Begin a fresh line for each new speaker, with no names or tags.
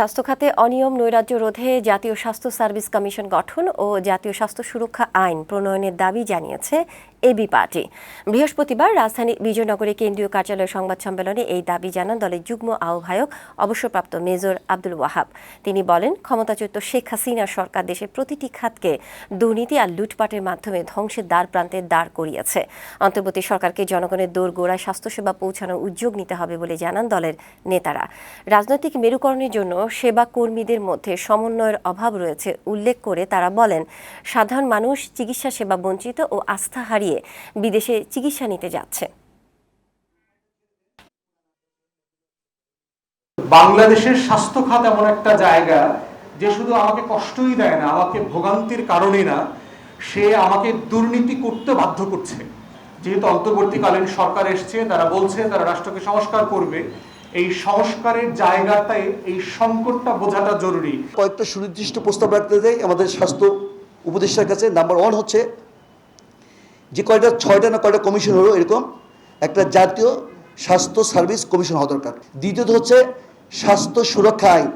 স্বাস্থ্য খাতে অনিয়ম, নৈরাজ্য রোধে জাতীয় স্বাস্থ্য সার্ভিস কমিশন গঠন ও জাতীয় স্বাস্থ্য সুরক্ষা আইন প্রণয়নের দাবি জানিয়েছে এবি পার্টি। বৃহস্পতিবার রাজধানী বিজয়নগরে কেন্দ্রীয় কার্যালয় সংবাদ সম্মেলনে এই দাবি জানান দলের যুগ্ম আহ্বায়ক, অবসরপ্রাপ্ত মেজর আব্দুল ওয়াহাব। তিনি বলেন, ক্ষমতাচ্যুত শেখ হাসিনার সরকার দেশের প্রতিটি খাতকে দুর্নীতি আর লুটপাটের মাধ্যমে ধ্বংসের দ্বার প্রান্তে দাঁড় করিয়েছে। অন্তর্বর্তী সরকারকে জনগণের দৌড় গোড়ায় স্বাস্থ্যসেবা পৌঁছানোর উদ্যোগ নিতে হবে বলে জানান দলের নেতারা। রাজনৈতিক মেরুকরণের জন্য সেবা কর্মীদের মধ্যে সমন্বয়ের অভাব রয়েছে, উল্লেখ করে তারা বলেন, সাধারণ মানুষ, চিকিৎসা সেবা বঞ্চিত ও আস্থা হারিয়ে বিদেশে চিকিৎসা নিতে যাচ্ছে।
বাংলাদেশের স্বাস্থ্য খাত এমন একটা জায়গা যে শুধু আমাকে কষ্টই দেয় না আমাকে ভোগান্তির কারণে না সে আমাকে দুর্নীতি করতে বাধ্য করছে। যেহেতু অন্তর্বর্তীকালীন সরকার এসছে তারা বলছে তারা রাষ্ট্রকে সংস্কার করবে। এই সংস্কারের জায়গাটায় এই সংকটটা বোঝাটা জরুরি।
কয়েকটা সুনির্দিষ্ট প্রস্তাব রাখতে চাই। আমাদের স্বাস্থ্য উপদেষ্টার কাছে নাম্বার ওয়ান হচ্ছে যে কয়টা, ছয়টা না কয়টা কমিশন হলো এরকম, একটা জাতীয় স্বাস্থ্য সার্ভিস কমিশন হওয়া দরকার। দ্বিতীয়ত হচ্ছে স্বাস্থ্য সুরক্ষা আইন।